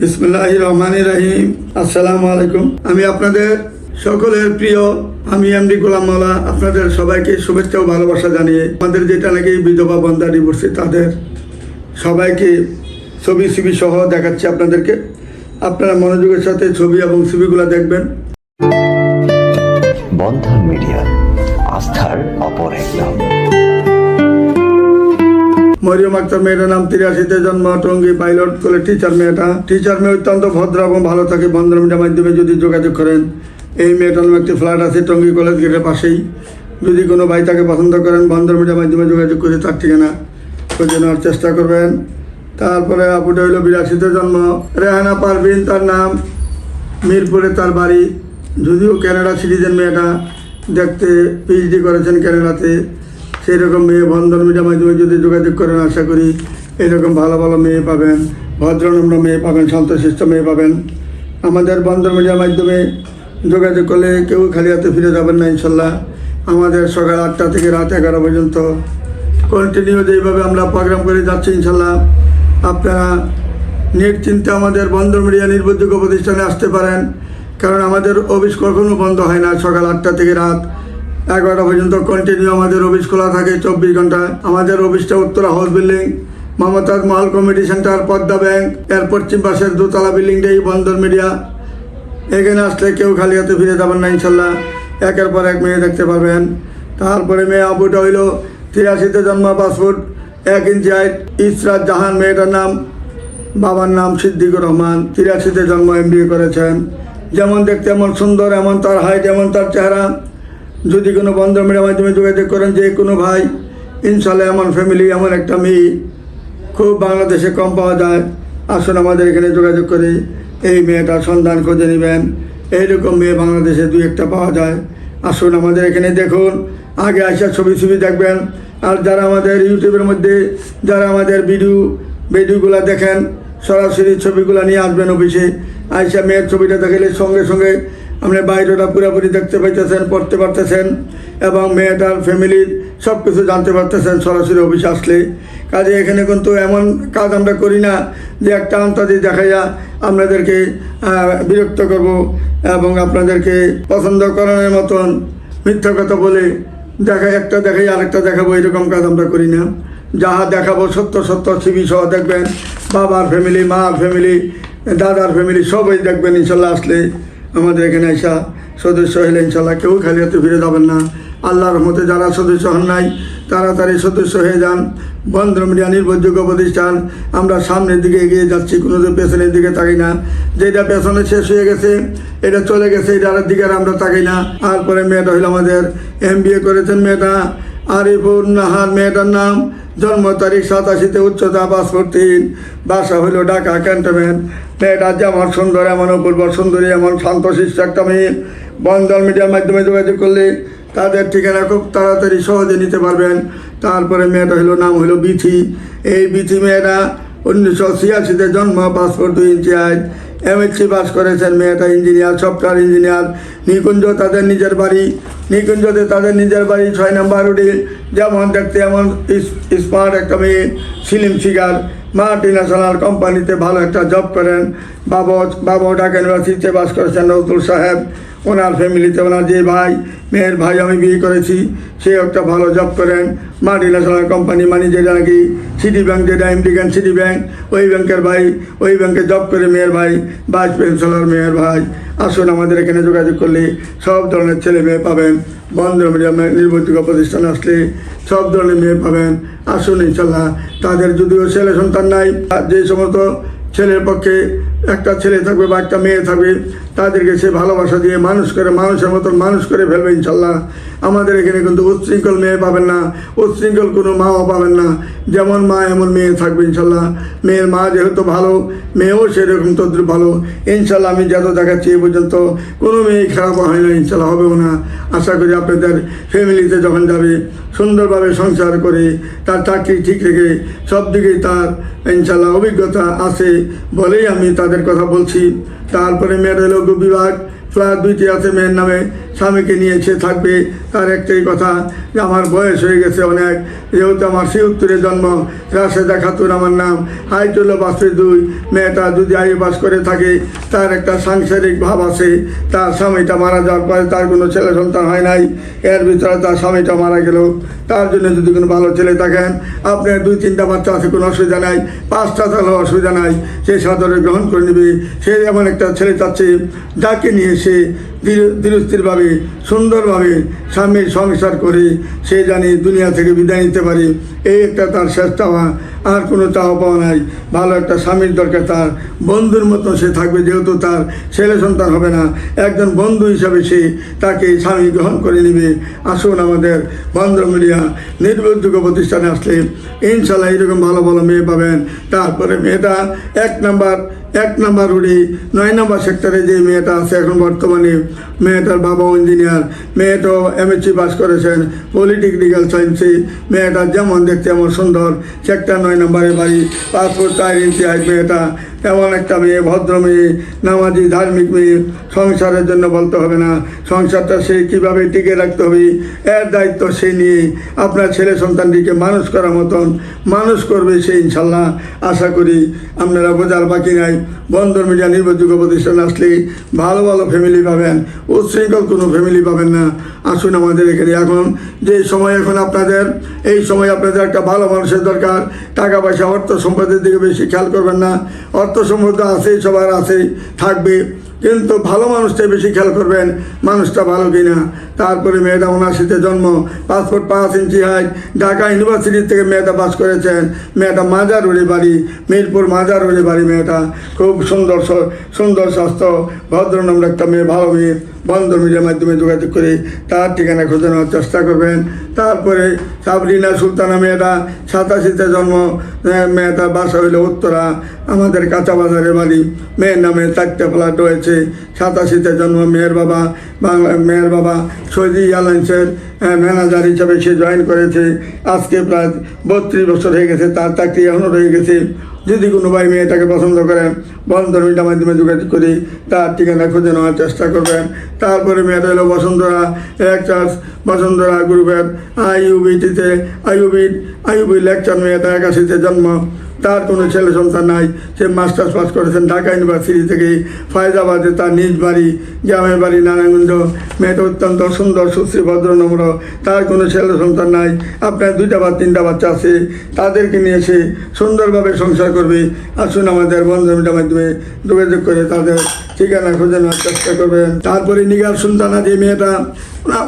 বিসমুল্লাহ রহমান রাহিম আসসালামু আলাইকুম আমি আপনাদের সকলের প্রিয়, আমি এমডি গোলাম মাওলা আপনাদের সবাইকে শুভেচ্ছা ও ভালোবাসা জানিয়ে আমাদের যেটা নাকি বিধবা বন্ধা ডিভোর্সে তাদের সবাইকে ছবি ছবি সহ দেখাচ্ছি আপনাদেরকে। আপনারা মনোযোগের সাথে ছবি এবং ছবিগুলো দেখবেন। বন্ধন মিডিয়া, আস্থার অপর এক নাম। মরিয়ম আক্তার মেয়েটার নাম তিরাশিতে জন্ম, টঙ্গী পাইলট স্কুলের টিচার মেয়েটা। টিচার মেয়ে অত্যন্ত ভদ্র এবং ভালো থাকে বন্ধন মিডিয়ার মাধ্যমে যদি যোগাযোগ করেন। এই মেয়েটার নামে একটি ফ্ল্যাট আছে, টঙ্গী কলেজ গেটের পাশেই। যদি কোনো ভাই তাকে পছন্দ করেন বন্ধন মিডিয়ার মাধ্যমে যোগাযোগ করে তার ঠিকানা খুঁজে নেওয়ার চেষ্টা করবেন। তারপরে আপুটা হইল বিরাশিতে জন্ম, রেহানা পারভিন তার নাম, মিরপুরে তার বাড়ি। যদিও ক্যানাডা সিটিজেন মেয়েটা, দেখতে পিএইচডি করেছেন ক্যানাডাতে সেই রকম মেয়ে বন্ধন মিডিয়ার মাধ্যমে যদি যোগাযোগ করেন, আশা করি এরকম ভালো ভালো মেয়ে পাবেন, ভদ্রনম্র মেয়ে পাবেন শান্তশিষ্ট মেয়ে পাবেন। আমাদের বন্ধন মিডিয়ার মাধ্যমে যোগাযোগ করলে কেউ খালি হাতে ফিরে যাবেন না, ইনশাল্লাহ। আমাদের সকাল আটটা থেকে রাত এগারো পর্যন্ত। কন্টিনিউ যেইভাবে আমরা প্রোগ্রাম করে যাচ্ছি, ইনশাল্লাহ। আপনারা নিশ্চিন্তে আমাদের বন্ধ মিডিয়া নির্ভরযোগ্য প্রতিষ্ঠানে আসতে পারেন, কারণ আমাদের অফিস কখনো বন্ধ হয় না সকাল আটটা থেকে রাত। এগারোটা পর্যন্ত কন্টিনিউ আমাদের অফিস খোলা থাকে চব্বিশ ঘণ্টা আমাদের অফিসটা Uttara house building Mumtaz Mahal committee centre Padma bank এর পশ্চিম পাশের দোতলা বিল্ডিংটাই বন্দর মিডিয়া এখানে আসলে কেউ খালি হাতে ফিরে যাবেন না ইনশাল্লাহ। একের পর এক মেয়ে দেখতে পারবেন। তারপরে মেয়ে আবুটা হইল তিরাশিতে জন্ম, পাসপোর্ট, এক ইঞ্চি হাইট ইসরাত জাহান মেয়েটার নাম। বাবার নাম সিদ্দিকুর রহমান, তিরাশিতে জন্ম এম করেছেন। যেমন দেখতে এমন সুন্দর, এমন তার হাইট এমন তার চেহারা। যদি কোনো বন্ধ মিডিয়ার মাধ্যমে যোগাযোগ করেন যে কোনো ভাই ইনশাল্লাহ এমন ফ্যামিলি এমন একটা মেয়ে খুব বাংলাদেশে কম পাওয়া যায়। আসুন আমাদের এখানে যোগাযোগ করে এই মেয়েটার সন্ধান খুঁজে নেবেন। এইরকম মেয়ে বাংলাদেশে দুই একটা পাওয়া যায়। আসুন আমাদের এখানে দেখুন, আগে আসা ছবি ছবি দেখবেন। আর যারা আমাদের ইউটিউবের মধ্যে, যারা আমাদের ভিডিও, ভিডিওগুলো দেখেন, সরাসরি ছবিগুলো নিয়ে আসবেন অফিসে। আইসা মেয়ের ছবিটা দেখলে সঙ্গে সঙ্গে আপনি বাইরেটা পুরোপুরি দেখতে পাইতেছেন, পড়তে পারতেছেন এবং মেয়েটার ফ্যামিলির সব কিছু জানতে পারতেছেন সরাসরি অফিসে আসলে। কাজে এখানে কিন্তু এমন কাজ আমরা করি না যে একটা আন্তাজি দেখাইয়া আপনাদেরকে বিরক্ত করব এবং আপনাদেরকে পছন্দ করানোর মতন মিথ্যা কথা বলে দেখা, একটা দেখাই আরেকটা দেখাবো, এরকম কাজ আমরা করি না। যাহা দেখাবো সত্য সত্য ছবি সহ দেখবেন। বাবার ফ্যামিলি মার ফ্যামিলি দাদার ফ্যামিলি সবাই দেখবেন, ইনশাল্লাহ আসলে আমাদের এখানে আসা সদস্য হলে ইনশাল্লাহ কেউ খালি হাতে ফিরে যাবেন না। আল্লাহর মতে যারা সদস্য হন নাই, তাড়াতাড়ি সদস্য হয়ে যান। বন্ধ মিডিয়া নির্ভরযোগ্য প্রতিষ্ঠান, আমরা সামনের দিকে এগিয়ে যাচ্ছি কোনো পেছনের দিকে তাকাই না। যেটা পেছনে শেষ হয়ে গেছে, এটা চলে গেছে এটার দিকে আর আমরা তাকাই না। তারপরে মেয়েটা হইল আমাদের এম করেছেন মেয়েটা আরিফুর নাহার মেয়েটার নাম। জন্ম তারিখ সাতাশিতে উচ্চতা পাসপোর্ট তিন বাসা হইল ঢাকা ক্যান্টনমেন্ট। মেয়েটা যেমন সুন্দর, এমন অপূর্ব সুন্দরী, এমন শান্তশিষ্ট একটা মেয়ে। বন্ধন মিডিয়ার মাধ্যমে যোগাযোগ করলে তাদের ঠিকানা খুব তাড়াতাড়ি সহজে নিতে পারবেন। তারপরে মেয়েটা হলো নাম হলো বিথি। এই বিথি মেয়েরা উনিশশো ছিয়াশিতে জন্ম পাসপোর্ট দুই ইঞ্চি আয়। এমএসসি পাস করেছেন, মেয়েটা ইঞ্জিনিয়ার সফটওয়্যার ইঞ্জিনিয়ার নিকুঞ্জ তাদের নিজের বাড়ি নিকুঞ্জতে তাদের নিজের বাড়ি, ছয় নম্বর রুডি যেমন দেখতে এমন স্মার্ট একটা মেয়ে সিলিম শিকার মাল্টি ন্যাশনাল কোম্পানিতে ভালো একটা জব করেন। বাবা বাবা ঢাকা ইউনিভার্সিটিতে বাস করেছেন নজরুল সাহেব। ওনার ফ্যামিলিতে ওনার যে ভাই, মেয়ের ভাই আমি বিয়ে করেছি সে একটা ভালো জব করেন। মাল্টি ন্যাশনাল কোম্পানি মানে যেটা নাকি সিটি ব্যাংক যেটা আমেরিকান সিটি ব্যাংক ওই ব্যাংকের ভাই, ওই ব্যাংকে জব করে মেয়ের ভাই ভাইস পেনশনার মেয়ের ভাই। আসুন আমাদের এখানে যোগাযোগ করলে সব ধরনের ছেলে মেয়ে পাবেন। বন্ধ মিডিয়ামে নির্ভরযোগ্য প্রতিষ্ঠান আসলে সব ধরনের মেয়ে পাবেন। আসুন ইনশাল্লাহ তাদের যদিও ছেলে সন্তান নাই, যে সমস্ত ছেলের পক্ষে একটা ছেলে থাকবে বা একটা মেয়ে থাকবে তাদেরকে সে ভালোবাসা দিয়ে মানুষ করে, মানুষের মতন মানুষ করে ফেলবে ইনশাল্লাহ। আমাদের এখানে কিন্তু উচ্ছৃঙ্খল মেয়ে পাবেন না, উচ্ছৃঙ্খল কোনো মাও পাবেন না। যেমন মা, এমন মেয়ে থাকবে ইনশাল্লাহ। মেয়ের মা যেহেতু ভালো, মেয়েও সেরকম তদ্রুপ ভালো। ইনশাল্লাহ আমি যত দেখাচ্ছি এ পর্যন্ত কোনো মেয়ে খারাপ হয় না, ইনশাল্লাহ হবেও না। আশা করি আপনাদের ফ্যামিলিতে যখন যাবে, সুন্দরভাবে সংসার করে, তার চাকরি ঠিক রেখে সব দিকেই তার ইনশাল্লাহ অভিজ্ঞতা আছে বলেই আমি তাদের কথা বলছি। তারপরে মেয়ের বিভাগ ফ্ল্যাট দুইটি আছে মেয়ের নামে। স্বামীকে নিয়ে সে থাকবে, তার একটাই কথা, যে আমার বয়স হয়ে গেছে অনেক, যেহেতু আমার সে উত্তরে জন্ম, রাশেদা খাতুন আমার নাম হাইটুল বাসে দুই, মেয়েটা যদি আইএ বাস করে থাকে, তার একটা সাংসারিক ভাব আছে, তার স্বামীটা মারা যাওয়ার পরে তার কোনো ছেলে সন্তান হয় নাই, এর ভিতরে তার স্বামীটা মারা গেল, তার জন্য যদি কোনো ভালো ছেলে থাকেন, আপনার দুই তিনটা বাচ্চা আছে, কোনো অসুবিধা নাই, পাঁচটা তাহলে অসুবিধা নাই, সে সাদরে গ্রহণ করে নেবে, সে এমন একটা ছেলে চাচ্ছে, যাকে নিয়ে সে ধীরস্থিরভাবে সুন্দরভাবে স্বামীর সংসার করে সে জানি দুনিয়া থেকে বিদায় নিতে পারে। এই একটা তার শেষ চাওয়া আর কোনো চাওয়া পাওয়া নাই। ভালো একটা স্বামীর দরকার তার। বন্ধুর মতো সে থাকবে, যেহেতু তার ছেলে সন্তান হবে না। একজন বন্ধু হিসাবে সে তাকে স্বামী গ্রহণ করে নেবে। আসুন আমাদের বন্ধ মিডিয়া নির্ভরযোগ্য প্রতিষ্ঠানে আসলে ইনশাল্লাহ এরকম ভালো ভালো মেয়ে পাবেন। তারপরে মেয়েটা এক নাম্বার এক নাম্বার রোডে, নয় নম্বর সেক্টরে যে মেয়েটা আছে এখন বর্তমানে, মেয়েটার বাবা ইঞ্জিনিয়ার, মেয়েটাও এমএসসি পাস করেছেন পলিটেকনিক্যাল সায়েন্সে মেয়েটা যেমন দেখতে এমন সুন্দর। সেক্টর নয় নম্বরের বাড়ি। পাসপোর্ট চার ইঞ্চি হাইট মেয়েটা এমন একটা মেয়ে, ভদ্র মেয়ে, নামাজি, ধার্মিক মেয়ে, সংসারের জন্য বলতে হবে না। সংসারটা সে কীভাবে টিকে রাখতে হবে, এর দায়িত্ব সে নিয়ে আপনার ছেলে সন্তানটিকে মানুষ করার মতন, মানুষ করবে সে ইনশাল্লাহ। আশা করি আপনারা বোঝার বাকি নাই। বন্দর মিডিয়া নির্ভরযোগ্য প্রতিষ্ঠান আসলে ভালো ভালো ফ্যামিলি পাবেন, উচ্ছৃঙ্খল কোনো ফ্যামিলি পাবেন না। আসুন আমাদের এখানে এখন। যে সময় এখন আপনাদের, এই সময় আপনাদের একটা ভালো মানুষের দরকার। টাকা পয়সা, অর্থ সম্পদের দিকে বেশি খেয়াল করবেন না। অর্থ সম্পদ আছে সবার আছে থাকবে। কিন্তু ভালো মানুষটাই বেশি খেয়াল করবেন, মানুষটা ভালো কিনা। তারপরে মেয়েটা উনাশিতে জন্ম, পাসপোর্ট পাঁচ ইঞ্চি হাইট ঢাকা ইউনিভার্সিটি থেকে মেয়েটা পাস করেছেন। মেয়েটা মাজার উড়ে বাড়ি, মিরপুর মাজার উড়ে বাড়ি মেয়েটা। খুব সুন্দর সুন্দর স্বাস্থ্য, ভদ্রনম্র একটা মেয়ে, ভালো মেয়ে। বন্ধ মিডিয়ার মাধ্যমে যোগাযোগ করে তার ঠিকানা খুঁজে নেওয়ার চেষ্টা করবেন। তারপরে সাবরিনা সুলতানা মেয়েটা সাতাশিতে জন্ম আহ, মেয়েটার বাসা হইল উত্তরা। আমাদের কাঁচা বাজারে বাড়ি মেয়ের নামে চারটে ফ্ল্যাট রয়েছে। সাতাশিতে জন্ম মেয়ের বাবা। বাংলা মেয়ের বাবা সৌদি এয়ারলাইন্সের ম্যানেজার হিসাবে সে জয়েন করেছে। আজকে প্রায় বত্রিশ বছর হয়ে গেছে তার চাকরি এখনও রয়ে গেছে। যদি কোনো ভাই মেয়ে তাকে পছন্দ করেন মিটার মাধ্যমে যোগাযোগ করি, তার ঠিকানা খুঁজে নেওয়ার চেষ্টা করবেন। তারপরে মেয়েটা হলো বসুন্ধরা লেকচার্স বসুন্ধরা গ্রুপের আইউবিটিতে আইউবি আইউবি লেকচার মেয়েটা একাশিতে জন্ম। তার কোনো ছেলে সন্তান নাই। সে মাস্টার্স পাস করেছেন ঢাকা ইউনিভার্সিটি থেকে। ফায়দাবাদে তার নিজ বাড়ি, গ্রামের বাড়ি নারায়ণগঞ্জ। মেয়েটা অত্যন্ত সুন্দর, সুশ্রী, ভদ্র, নম্র। তার কোনো ছেলে সন্তান নাই। আপনার দুইটা বা তিনটা বাচ্চা আছে। তাদেরকে নিয়ে সে সুন্দরভাবে সংসার করবে। আসুন আমাদের বন্ধুমিটার মাধ্যমে যোগাযোগ করে তাদের ঠিকানা খুঁজে নেওয়ার চেষ্টা করবেন। তারপরে নিগার সুলতানা যে মেয়েটা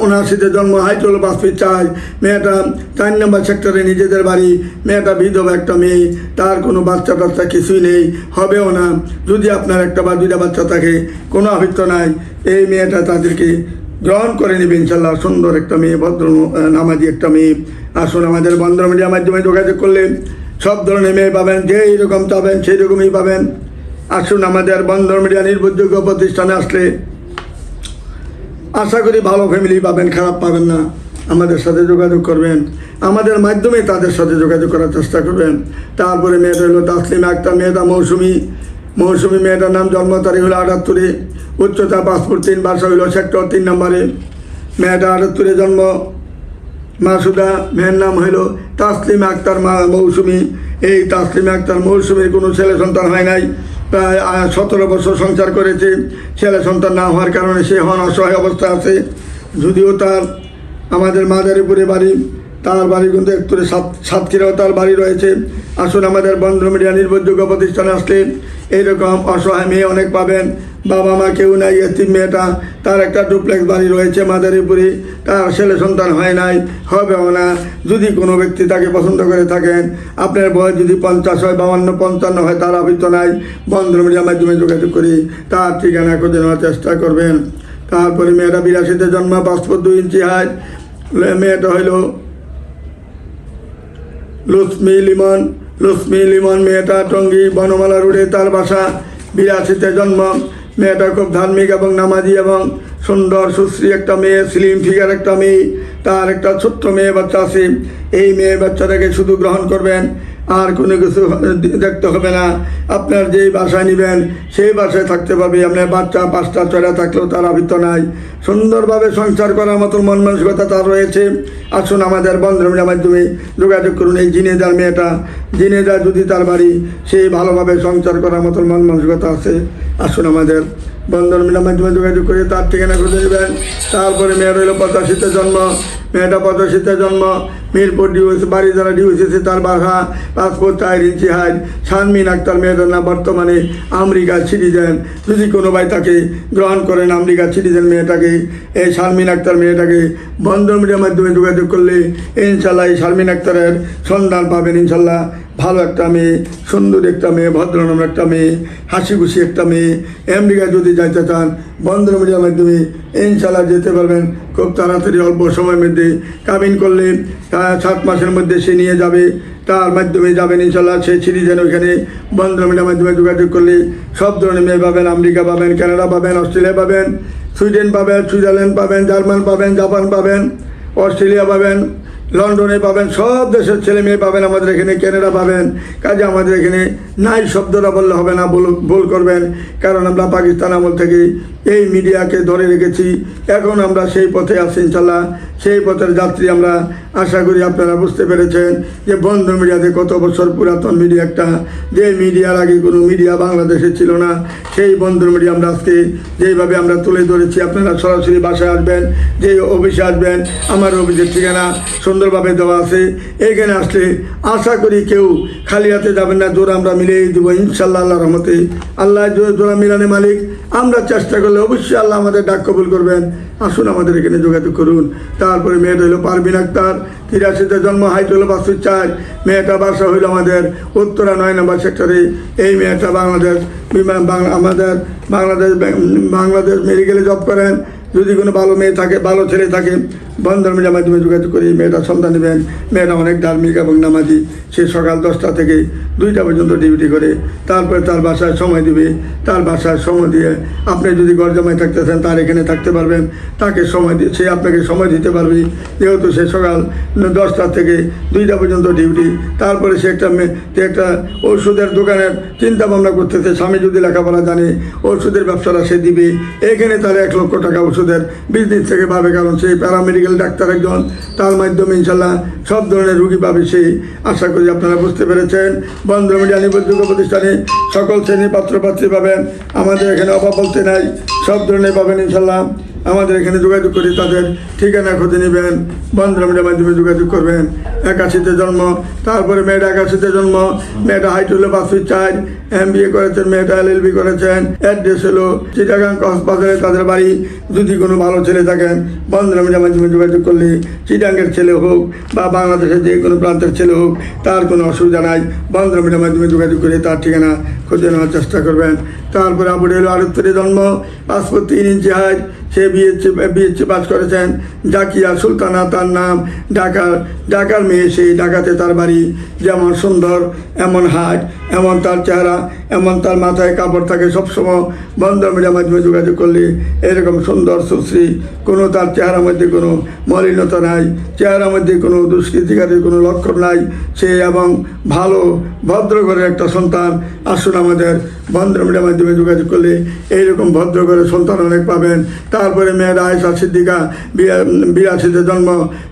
উনআশিতে জন্ম হাইটোল বাস্পি চাই মেয়েটা চার নম্বর সেক্টরে নিজেদের বাড়ি। মেয়েটা বিধবা একটা মেয়ে। তার কোনো বাচ্চা টাচ্চা কিছুই নেই। হবেও না। যদি আপনার একটা বা দুইটা বাচ্চা থাকে, কোনো আভিত্য নাই। এই মেয়েটা তাদেরকে গ্রহণ করে নেবে ইনশাল্লাহ। সুন্দর একটা মেয়ে, ভদ্র নামাজি একটা মেয়ে। আসুন আমাদের বন্ধ মিডিয়ার মাধ্যমে যোগাযোগ করলে সব ধরনের মেয়ে পাবেন, যেই রকম চাবেন, সেই রকমই পাবেন। আসুন আমাদের বন্ধন মিডিয়া নির্ভরযোগ্য প্রতিষ্ঠানে আসলে আশা করি ভালো ফ্যামিলি পাবেন, খারাপ পাবেন না। আমাদের সাথে যোগাযোগ করবেন। আমাদের মাধ্যমে তাদের সাথে যোগাযোগ করার চেষ্টা করবেন। তারপরে মেয়েটা হলো তাসলিমা আক্তার, মেয়েটা মৌসুমি। মৌসুমি মেয়েটার নাম জন্ম তারিখ হলো আটাত্তরে। উচ্চতা পাসপোর্ট তিন, বাসা হইল সেক্টর তিন নম্বরে। মেয়েটা আটাত্তরে জন্ম। মাসুদা, মেয়ের নাম হইল তাসলিমা আক্তার মা মৌসুমি। এই তাসলিমা আক্তার মৌসুমীর কোনো ছেলে সন্তান হয় নাই। প্রায় সতেরো বছর সংসার করেছে। ছেলে সন্তান না হওয়ার কারণে সে হন অসহায় অবস্থা আছে। যদিও তার, আমাদের মাদারীপুরে বাড়ি, তার বাড়ি কিন্তু একটু সাত, সাতক্ষীরাও তার বাড়ি রয়েছে। আসুন আমাদের বন্ধ মিডিয়া নির্ভরযোগ্য প্রতিষ্ঠানে আসলে এইরকম অসহায় মেয়ে অনেক পাবেন। বাবা মা কেউ নাই এতিম মেয়েটা, তার একটা ডুপ্লেক্স বাড়ি রয়েছে মাদারীপুরে, তার ছেলে সন্তান হয় নাই, হবেও না। যদি কোনো ব্যক্তি তাকে পছন্দ করে থাকেন, আপনার বয়স যদি পঞ্চাশ হয়, বাউন্ন, পঞ্চান্ন হয়, তার আবৃত্ত নাই বন্ধ মিডিয়ার মাধ্যমে যোগাযোগ করি তার ঠিকানা খুঁজে নেওয়ার চেষ্টা করবেন। তারপরে মেয়েটা বিরাশিতে জন্ম পাসপোর্ট দুই ইঞ্চি হাইট মেয়েটা হইল লুসমি লিমন লুসমি লিমন মেয়েটা টঙ্গী বনমালা রোডে তার বাসা, বিরাশিতে জন্ম। মেয়েটা খুব ধার্মিক এবং নামাজি এবং সুন্দর, সুশ্রী একটা মেয়ে স্লিম ফিগার একটা মেয়ে, তার একটা ছোট্ট মেয়ে বাচ্চা আছে। এই মেয়ে বাচ্চাটাকে শুধু গ্রহণ করবেন আর কোনো কিছু দেখতে হবে না। আপনার যেই বাসায় নেবেন, সেই বাসায় থাকতে পারবে। আপনার বাচ্চা পাঁচটা, ছয়টা থাকলেও তার আবৃত্ত নাই। সুন্দরভাবে সংসার করার মতো মন মানসিকতা তার রয়েছে। আসুন আমাদের বন্ধনের মাধ্যমে যোগাযোগ করুন এই জিনেদার মেয়েটা। জিনেদার যদি তার বাড়ি সেই ভালোভাবে সংসার করার মতো মন মানসিকতা আছে। আসুন আমাদের বন্ধন মিলার মাধ্যমে যোগাযোগ করে তার ঠিকানা খুঁজে নেবেন। তারপরে মেয়ের হইল পঁচাশিতে জন্ম। মেয়েটা পঁচাশিতে জন্ম, মিরপুর ডিউস বাড়ি যারা ডিউসেছে তার বাসা পাসপোর্ট ইঞ্চি হাইট শানমিন আক্তার, মেয়েটার নাম বর্তমানে আমেরিকার সিটিজেন। যদি কোনো ভাই তাকে গ্রহণ করেন আমেরিকার সিটিজেন মেয়েটাকে, এই শারমিন আক্তার মেয়েটাকে বন্ধন মিডিয়ার মাধ্যমে যোগাযোগ করলে ইনশাল্লাহ এই শারমিন আক্তারের সন্ধান পাবেন। ইনশাল্লাহ ভালো একটা মেয়ে, সুন্দর একটা মেয়ে ভদ্রনাম একটা মেয়ে হাসি খুশি একটা মেয়ে। আমেরিকা যদি যাইতে চান, বন্ধ মিডিয়ার মাধ্যমে ইনশাল্লাহ যেতে পারবেন। খুব তাড়াতাড়ি অল্প সময়ের মধ্যে কামিন করলে সাত মাসের মধ্যে সে নিয়ে যাবে, তার মাধ্যমে যাবেন ইনশাল্লাহ সে সিটিজেন ওইখানে বন্ধ মিডিয়ার মাধ্যমে যোগাযোগ করলে সব ধরনের মেয়ে পাবেন, আমেরিকা পাবেন, কানাডা পাবেন, অস্ট্রেলিয়া পাবেন, সুইডেন পাবেন, সুইজারল্যান্ড পাবেন, জার্মান পাবেন, জাপান পাবেন, অস্ট্রেলিয়া পাবেন। লন্ডনে পাবেন, সব দেশের ছেলে মেয়ে পাবেন আমাদের এখানে কানাডা পাবেন। কাজে আমাদের এখানে নাই শব্দটা বললে হবে না, ভুল করবেন। কারণ আমরা পাকিস্তান আমল থেকে এই মিডিয়াকে ধরে রেখেছি। এখন আমরা সেই পথে আছি ইনশাল্লাহ সেই পথের যাত্রী আমরা আশা করি আপনারা বুঝতে পেরেছেন যে বন্ধ মিডিয়াতে কত বছর পুরাতন মিডিয়া একটা। যে মিডিয়ার আগে কোনো মিডিয়া বাংলাদেশে ছিল না, সেই বন্ধ মিডিয়া আমরা আজকে যেইভাবে আমরা তুলে ধরেছি, আপনারা সরাসরি বাসায় আসবেন যে অফিসে আসবেন, আমার অফিসের ঠিকানা সুন্দরভাবে দেওয়া আছে। এইখানে আসলে আশা করি কেউ খালি হাতে যাবেন না। জোর আমরা মিলিয়ে দেবো, ইনশাল্লাহ আল্লাহ রহমতে। আল্লাহ জোর- মিলানে মালিক। আমরা চেষ্টা করলে অবশ্যই আল্লাহ আমাদের ডাক কবুল করবেন। আসুন আমাদের এখানে যোগাযোগ করুন। তারপরে মেয়েটা হলো পারবিন আক্তার। তিরাশিতে জন্ম, হাইট হলো পাঁচশো চার। মেয়েটা বাসা হইল আমাদের উত্তরা নয় নম্বর সেক্টরে। এই মেয়েটা বাংলাদেশ আমাদের বাংলাদেশ বাংলাদেশ মেডিকেলে জব করেন। যদি কোনো ভালো মেয়ে থাকে, ভালো ছেলে থাকে, বন্ধন মিডিয়ার মাধ্যমে যোগাযোগ করে মেয়েটা সন্তান নেবেন। মেয়েরা অনেক ধার্মিক এবং নামাজি। সে সকাল দশটা থেকে দুইটা পর্যন্ত ডিউটি করে। তারপরে তার বাসায় সময় দিবে। তার বাসায় সময় দিয়ে আপনি যদি ঘর জমায় থাকতেছেন তার এখানে থাকতে পারবেন। তাকে সময় দিয়ে সে আপনাকে সময় দিতে পারবে। যেহেতু সে সকাল দশটা থেকে দুইটা পর্যন্ত ডিউটি, তারপরে সে একটা একটা ওষুধের দোকানের চিন্তা ভাবনা করতেছে। স্বামী যদি লেখাপড়া জানে, ওষুধের ব্যবসাটা সে দিবে। এখানে তার এক লক্ষ টাকা ওষুধের বিজনেস থেকে পাবে। কারণ সেই প্যারামেডিক্যাল ডাক্তার একজন, তার মাধ্যমে ইনশাল্লাহ সব ধরনের রুগী পাবে সেই। আশা করি আপনারা বুঝতে পেরেছেন। বন্ধ মিডিয়া নির্ভরযোগ্য প্রতিষ্ঠানে সকল শ্রেণির পাত্রপাত্রী পাবেন। আমাদের এখানে অভাব বলতে নাই। সব ধরনের পাবেন ইনশাল্লাহ। আমাদের এখানে যোগাযোগ করে তাদের ঠিকানা খুঁজে নেবেন বন্ধুরা মাধ্যমে যোগাযোগ করবেন। একাশিতে জন্ম, তারপরে মেয়েটা একাশিতে জন্ম, মেয়েটা হাইট হলো পাঁচ ফিট চার এম বি এ করেছেন, মেয়েটা এল এল বি করেছেন অ্যাড্রেস হলো চিটাগাং কক্সবাজারে, তাদের বাড়ি। যদি কোনো ভালো ছেলে থাকেন বন্ধুরা মাধ্যমে যোগাযোগ করলে চিটাঙ্গের ছেলে হোক বা বাংলাদেশের যে কোনো প্রান্তের ছেলে হোক, তার কোনো অসুবিধা নাই। বন্ধুরা মাধ্যমে যোগাযোগ করে তার ঠিকানা খুঁজে নেওয়ার চেষ্টা করবেন। তারপরে আবু হলো আরত্তরে জন্ম পাসপোর্ট তিন ইঞ্চি হাইট সে বিএসসি বিএসসি পাস করেছেন। জাকিয়া সুলতানা তার নাম। ঢাকার ঢাকার মেয়ে সেই, ঢাকাতে তার বাড়ি। যেমন সুন্দর, এমন হাট, এমন তার চেহারা, এমন তার মাথায় কাপড় থাকে। সবসময় বন্ধ মিডিয়ার মাধ্যমে যোগাযোগ করলে এরকম সুন্দর, সুশ্রী, কোনো তার চেহারার মধ্যে কোনো মলিনতা নাই। চেহারার মধ্যে কোনো দুষ্কৃতিকারীর কোনো লক্ষণ নাই। সে এবং ভালো, ভদ্র ঘরের একটা সন্তান। আসুন আমাদের বন্ধ মিডিয়ার মাধ্যমে যোগাযোগ করলে এইরকম ভদ্র করে সন্তান অনেক পাবেন। তারপরে মেয়েরা আয়সা সিদ্দিকা বিরাশিতে জন্ম,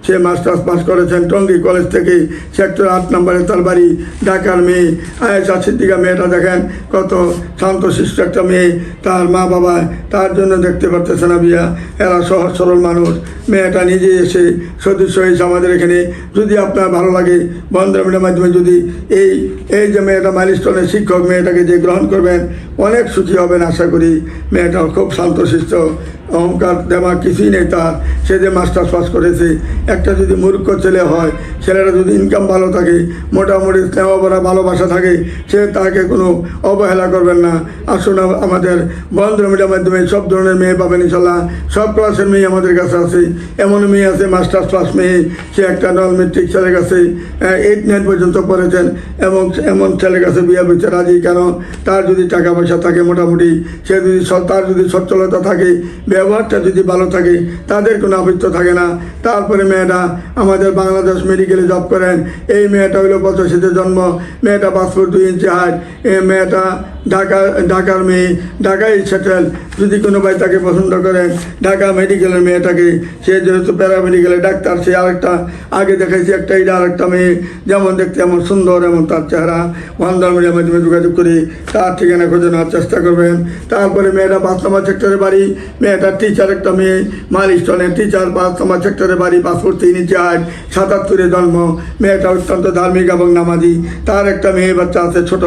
সে মাস্টার্স পাস করেছেন টঙ্গী কলেজ থেকে, সেক্টর আট নম্বরে তার বাড়ি ঢাকার মেয়ে। আয়েশা সিদ্দিকা মেয়েটা দেখেন কত শান্ত শান্তশিষ্ট একটা মেয়ে। তার মা বাবা তার জন্য দেখতে পারতেছে না বিয়া। এরা সহজ সরল মানুষ। মেয়েটা নিজে এসে সদস্য হয়েছে আমাদের এখানে। যদি আপনার ভালো লাগে বন্ধুরা মাধ্যমে যদি এই এই যে মেয়েটা মাইলস্টোনের শিক্ষক মেয়েটাকে যে গ্রহণ করবেন। অনেক সুখী হবেন আশা করি। মেয়েটাও খুব শান্তশিষ্ট অহংকার দেওয়া কিছুই নেই তার। সে যে মাস্টার্স পাস করেছে, একটা যদি মূর্খ ছেলে হয়, ছেলেরা যদি ইনকাম ভালো থাকে, মোটামুটি স্নেহ ভরা ভালোবাসা থাকে, সে তাকে কোনো অবহেলা করবেন না। আসুন আমাদের বন্ধ মিডিয়ার মাধ্যমে সব ধরনের মেয়ে পাবেন ইনশাল্লাহ। সব ক্লাসের মেয়ে আমাদের কাছে আছে। এমন মেয়ে আছে মাস্টার্স পাস মেয়ে, সে একটা নল মেট্রিক ছেলের কাছে এইট নাইন পর্যন্ত পড়েছেন এবং এমন ছেলের কাছে বিয়ে হচ্ছে রাজি কেন? তার যদি টাকা পয়সা থাকে মোটামুটি, সে যদি তার যদি সচ্ছলতা থাকে, বিয়ে ব্যবহারটা যদি ভালো থাকে, তাদের কোনো আবৃত্ত থাকে না। তারপরে মেয়েটা আমাদের বাংলাদেশ মেডিকেলে জব করেন। এই মেয়েটা হলো পঁচাশিতে জন্ম। মেয়েটা পাসপোর্ট দুই ইঞ্চি হাইট এই মেয়েটা ঢাকা, ঢাকার মেয়ে। ঢাকায় সেটেল যদি কোনো ভাই তাকে পছন্দ করেন, ঢাকা মেডিকেলের মেয়েটাকে। সে যেহেতু প্যারামেডিকেলের ডাক্তার, সে আরেকটা, আগে দেখাইছি একটা এটা আরেকটা মেয়ে। যেমন দেখতে এমন সুন্দর, এমন তার চেহারা। ওয়ান্দার মিডিয়ার মাধ্যমে যোগাযোগ করি। তার ঠিকানা খুঁজে নেওয়ার চেষ্টা করবেন। তারপরে মেয়েটা পাঁচ নম্বর সেক্টরে বাড়ি। মেয়েটা টিচার একটা মেয়ে মাইলস্টোনের টিচার পাঁচ নম্বর সেক্টরে বাড়ি পাসপোর্ট তিন হাইট সাতাত্তরে জন্ম, মেয়েটা অত্যন্ত ধার্মিক এবং নামাজি। তার একটা মেয়ে বাচ্চা আছে ছোট,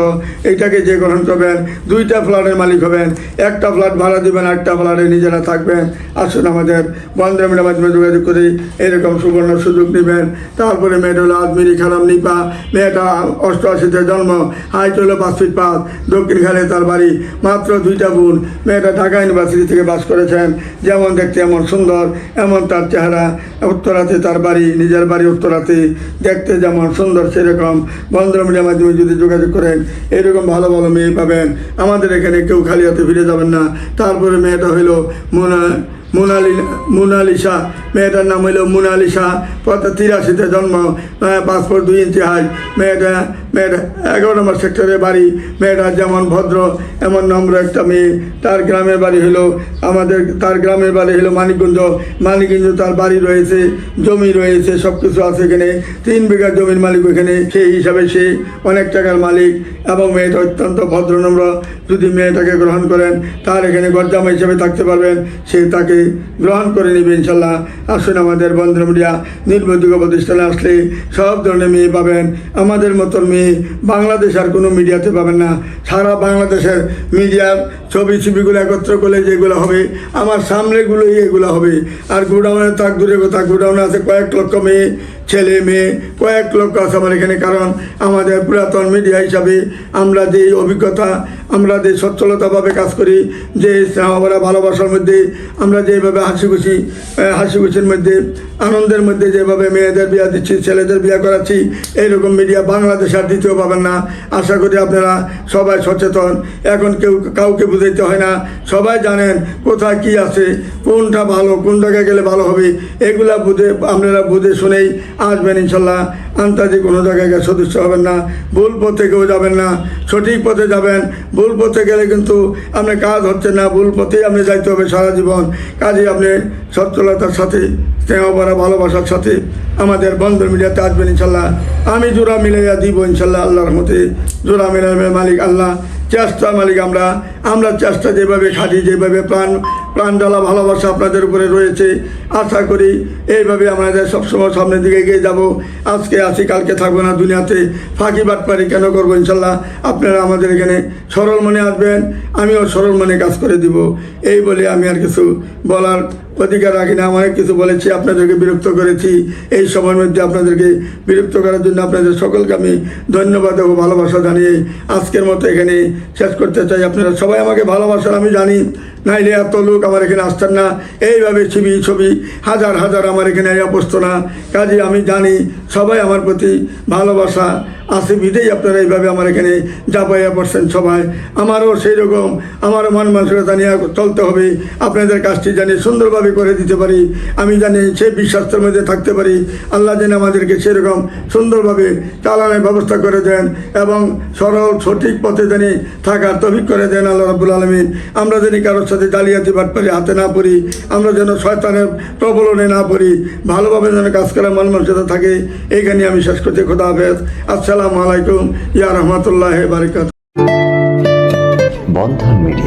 এইটাকে যে গ্রহণ করবেন, দুইটা ফ্ল্যাটের মালিক হবেন, একটা ফ্ল্যাট ভাড়া দিবেন একটা ফ্ল্যাটে নিজেরা থাকবেন। আসুন আমাদের বন্ধুমিটার মাধ্যমে যোগাযোগ করে এরকম সুবর্ণ সুযোগ নেবেন। তারপরে মেয়েটা হলো আজমিরি খারাম নিপা, মেয়েটা অষ্টআশিতে জন্ম, হাইট হলো পাঁচ ফিট পাঁচ, দক্ষিণ খালে তার বাড়ি মাত্র দুইটা বোন। মেয়েটা ঢাকা ইউনিভার্সিটি থেকে বাস করেছেন। যেমন দেখতে এমন সুন্দর, এমন তার চেহারা, উত্তরাতে তার বাড়ি, নিজের বাড়ি উত্তরাতে। দেখতে যেমন সুন্দর সেরকম। বন্ধুরা মিডিয়ার মাধ্যমে যদি যোগাযোগ করেন, এরকম ভালো ভালো মেয়ে পাবেন। আমাদের এখানে কেউ খালি হাতে ফিরে যাবেন না। তারপরে মেয়েটা হইল মোনা মোনালি মোনালিসা। মেয়েটার নাম হইল মোনালিসা। কত তিরাশিতে জন্ম পাসপোর্ট দুই ইঞ্চি হাইট। মেয়েটা মেয়েটা এগারো নম্বর সেক্টরে বাড়ি। মেয়েটা যেমন ভদ্র, এমন নম্র একটা মেয়ে। তার গ্রামের বাড়ি হলো আমাদের, তার গ্রামের বাড়ি হলো মানিকগঞ্জ। মানিকগঞ্জ তার বাড়ি রয়েছে, জমি রয়েছে সব কিছু আছে এখানে। তিন বিঘা জমির মালিক ওখানে, সেই হিসাবে সে অনেক টাকার মালিক এবং মেয়েটা অত্যন্ত ভদ্র, নম্র। যদি মেয়েটাকে গ্রহণ করেন, তার এখানে গরজামা হিসেবে থাকতে পারবেন। সে তাকে গ্রহণ করে নেবে, ইনশাল্লাহ। আসুন আমাদের বন্ধ মিডিয়া নির্বোধিক প্রতিষ্ঠানে আসলে সব ধরনের মেয়ে পাবেন। আমাদের মতন মেয়ে বাংলাদেশ আর কোনো মিডিয়াতে পাবেন না। সারা বাংলাদেশের মিডিয়ার ছবি ছবিগুলো একত্র করলে যেগুলো হবে, আমার সামনেগুলোই এগুলো হবে। আর গোডাউনে তাক দূরে কথা গোডাউনে আছে কয়েক লক্ষ মেয়ে। ছেলে মেয়ে, কয়েক লক্ষ আছে আমার এখানে, কারণ আমাদের পুরাতন মিডিয়া হিসাবে আমরা যে অভিজ্ঞতা, আমরা যে সচ্ছলতাভাবে কাজ করি, যে আমরা ভালোবাসার মধ্যে, আমরা যেভাবে হাসি খুশি হাসি খুশির মধ্যে, আনন্দের মধ্যে যেভাবে মেয়েদের বিয়া দিচ্ছি, ছেলেদের বিয়া করাচ্ছি, এইরকম মিডিয়া বাংলাদেশ আর দ্বিতীয় পাবেন না। আশা করি আপনারা সবাই সচেতন। এখন কেউ কাউকে বুঝাইতে হয় না। সবাই জানেন কোথায় কি আছে, কোনটা ভালো কোন জায়গায় গেলে ভালো হবে, এগুলা বুঝে, আপনারা বুঝে শুনেই আসবেন ইনশাল্লাহ। আন্তর্জাতিক কোনো জায়গায় গিয়ে সদস্য হবেন না। ভুল পথে কেউ যাবেন না। সঠিক পথে যাবেন। ভুল পথে গেলে কিন্তু আপনার কাজ হচ্ছে না। ভুল পথেই আপনি যাইতে হবে সারা জীবন। কাজে আপনি সচ্ছলতার সাথে, স্নেহ ভালোবাসার সাথে আমাদের বন্ধুর মিডিয়াতে আসবেন ইনশাল্লাহ। আমি জোড়া মিলাইয়া দিব ইনশাল্লাহ আল্লাহর মতে জোড়া মিলাইবে মালিক আল্লাহ। চেষ্টা মালিক আমরা। আমরা চেষ্টা যেভাবে খাটি যেভাবে প্রাণ প্রাণ জ্বালা, ভালোবাসা আপনাদের উপরে রয়েছে, আশা করি এইভাবে আমাদের সবসময় সামনের দিকে এগিয়ে যাব। আজকে আছি, কালকে থাকব না দুনিয়াতে। ফাঁকি বাটপারি কেন করব ইনশাল্লাহ? আপনারা আমাদের এখানে সরল মনে আসবেন, আমিও সরল মনে কাজ করে দিব। এই বলে আমি আর কিছু বলার অধিকার রাখি না, অনেক কিছু বলেছি, আপনাদেরকে বিরক্ত করেছি। এই সময়ের মধ্যে আপনাদেরকে বিরক্ত করার জন্য আপনাদের সকলকে আমি ধন্যবাদ ও ভালোবাসা জানিয়ে আজকের মতো এখানে শেষ করতে চাই। আপনারা সবাই আমাকে ভালোবাসার আমি জানি। নাইলে এত লোক আমার এখানে আসতেন না। এইভাবে ছবি ছবি, হাজার হাজার আমার এখানে বসতো না। কাজে আমি জানি সবাই আমার প্রতি ভালোবাসা আছে বিধেই আপনারা এইভাবে আমার এখানে জাপাইয়া পড়ছেন সবাই। আমারও সেই রকম আমারও মন মানসিকতা নিয়ে চলতে হবে। আপনাদের কাজটি জানি সুন্দরভাবে করে দিতে পারি। আমি জানি সেই বিশ্বাসের মধ্যে থাকতে পারি। আল্লাহ যেন আমাদেরকে সেরকম সুন্দরভাবে চালানোর ব্যবস্থা করে দেন এবং সরল, সঠিক পথে জানি থাকার তফিক করে দেন আল্লাহ রাবুল আলমিন। আমরা জানি কারোর সাথে জালিয়াতি বাট বাটপারি, হাতে না পড়ি। আমরা যেন শয়তানের প্রবলনে না পড়ি। ভালোভাবে যেন কাজ করার মন মানসিকতা থাকে। এইখানে আমি শেষ করতে খোদা হাফেজ। আসসালামু আলাইকুম ইয়া রহমতুল্লাহ বারিকাত বন্ধন মিডিয়া।